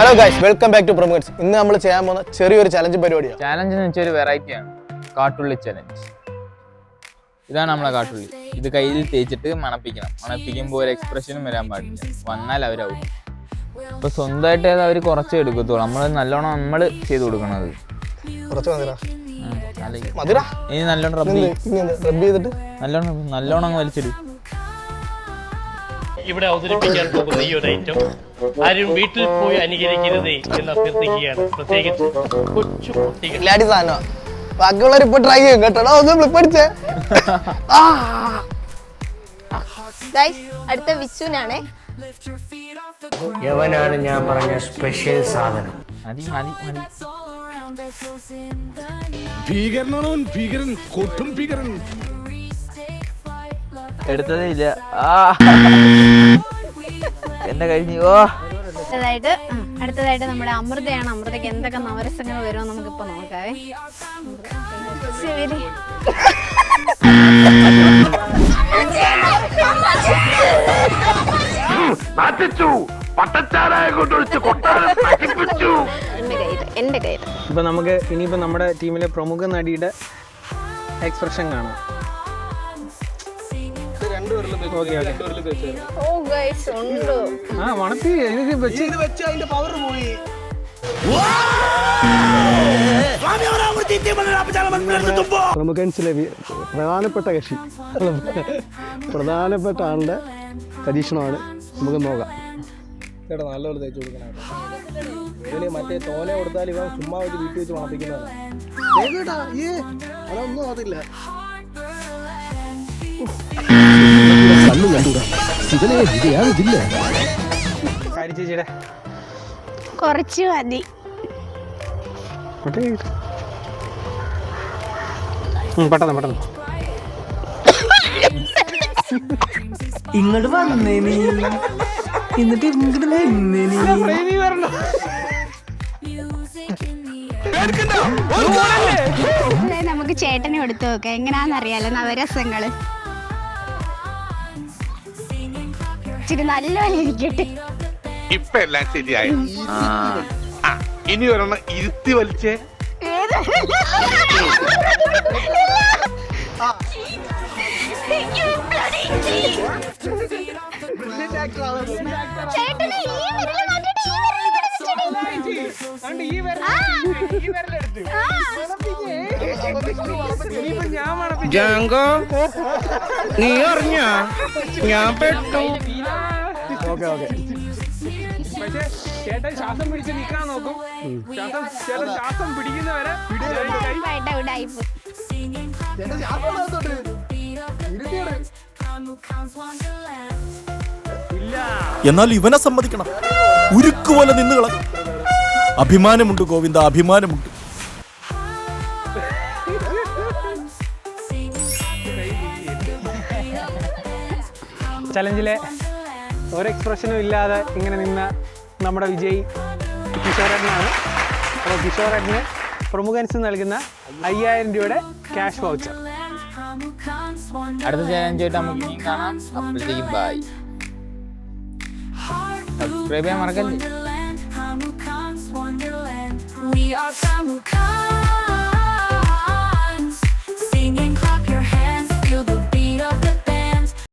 Hello guys welcome back to promotes ഇന്ന് നമ്മൾ ചെയ്യാൻ പോകുന്ന ചെറിയൊരു ചലഞ്ച് പരിപാടിയാണ് ചലഞ്ച് എന്ന് വെച്ചാൽ ഒരു വെറൈറ്റിയാണ് കാട്ടുള്ളി ചലഞ്ച് ഇതാണ് നമ്മളെ കാട്ടുള്ളി. ഇത് കയ്യിൽ തേച്ചിട്ട് മണപ്പിക്കണം. മണപ്പിക്കുമ്പോൾ ഒരു എക്സ്പ്രഷനും വരാൻ പാടില്ല. വന്നാൽ അവരാവും ഇപ്പൊ സ്വന്തമായിട്ട് അത് അവർ കുറച്ച് എടുക്കത്തുള്ളൂ. നമ്മൾ നല്ലോണം നമ്മൾ ചെയ്ത് കൊടുക്കണത്. കുറച്ച് ഉം, ഇനി നല്ലോണം റബ്ബി റബ്ബ് ചെയ്തിട്ട്? നല്ലോണം നല്ലോണം അങ്ങ് വലിച്ചിടും. ഇവിടെ അവതരിപ്പിക്കാൻ പോകുന്ന ഈ ഒരു ഐറ്റം ആരും വീട്ടിൽ പോയി അനുകരിക്കരുതേ എന്ന് അഭ്യർത്ഥിക്കുകയാണ്. പ്രത്യേകിച്ച് കൊച്ചു കുട്ടികൾ. ബാക്കിയുള്ളവർ ഇപ്പൊ ട്രൈ ചെയ്യും കേട്ടോ. ഒന്ന് ഫ്ലിപ്പ് അടിച്ചേ. അടുത്ത വിശുവിനാണേ യവനാണ് ഞാൻ പറഞ്ഞ സ്പെഷ്യൽ സാധനം. ഭീകരനാണോ ഭീകരൻ കൊട്ടും ഭീകരൻ. എടുത്തതേ ഇല്ല ആ. എന്റെ കഴിഞ്ഞു. ഓ. അടുത്തതായിട്ട് അടുത്തതായിട്ട് നമ്മുടെ അമൃതയാണ്. അമൃതയ്ക്ക് എന്തൊക്കെ നവരസങ്ങൾ വരുമോ നമുക്കിപ്പോ നോക്കാവേ. ശരി. എന്റെ കയ്യിൽ ഇപ്പൊ നമുക്ക് ഇനിയിപ്പോ നമ്മുടെ ടീമിലെ പ്രമുഖ നടിയുടെ എക്സ്പ്രഷൻ കാണാം. Okay okay. ഓ ഗൈസ് ഉണ്ട്. ആ മണത്തി ഇത് വെച്ച് പ്രമുഖൻസിലെ വി- പ്രധാനപ്പെട്ട കക്ഷി. പ്രധാനപ്പെട്ട ആളുടെ പരീക്ഷണമാണ്. നമുക്ക് നോക്കാം. ചേട്ടാ നല്ലപോലെ തേച്ച് കൊടുക്കണം മറ്റേ തോന കൊടുത്താൽ ഇവ ചുമ്മാ വെച്ച് വീട്ടിൽ വെച്ച് മണപ്പിക്കുന്നതാണ് അതൊന്നും അതില്ല. കുറച്ച് മതി. പെട്ടെന്ന് പെട്ടെന്ന് ഇങ്ങോട്ട് വന്നേ നീ. എന്നിട്ട് ഇങ്ങോട്ട് നിന്നേ നീ. നമുക്ക് ചേട്ടനെ കൊടുത്തു നോക്കാം. എങ്ങനെയാന്ന് അറിയാലോ നവരസങ്ങൾ. ഇച്ചിരി നല്ലപോലെ ഇരിക്കട്ടെ ഇപ്പൊ എല്ലാം ശരിയായി. ആ, ഇനി ഒരെണ്ണം ഇരുത്തി വലിച്ചേ. ചേട്ടനെ ഈ വിരൽ മാറ്റിയിട്ട് ഈ വിരൽ ഇവിടെ വെച്ചിട്ട്. ആ. ആ. ജാങ്കോ നീ അറിഞ്ഞ? ഞാൻ പെട്ടു. Okay okay. പക്ഷേ ചേട്ടൻ ശ്വാസം പിടിച്ച് നിൽക്കാൻ നോക്കും. ശ്വാസം ചേട്ടൻ ശ്വാസം പിടിക്കുന്നവരെ. എന്നാൽ ഇവനെ സമ്മതിക്കണം. ഉരുക്കുപോലെ നിന്നുകള അഭിമാനമുണ്ട് ഗോവിന്ദ അഭിമാനമുണ്ട്. ചലഞ്ചിലെ ഒരു എക്സ്പ്രഷനും ഇല്ലാതെ ഇങ്ങനെ നിന്ന നമ്മുടെ വിജയ് കിഷോറേട്ടനാണ് അപ്പോൾ കിഷോറേട്ടന് പ്രമുഖൻസ് നൽകുന്ന അയ്യായിരം രൂപയുടെ ക്യാഷ് വൗച്ചർ അടുത്ത ചലഞ്ചായിട്ട് നമുക്ക് കാണാം. അപ്പോഴത്തേക്കും ബൈ സബ്സ്ക്രൈബ് ചെയ്യാൻ മറക്കല്ലേ? We are Samukai.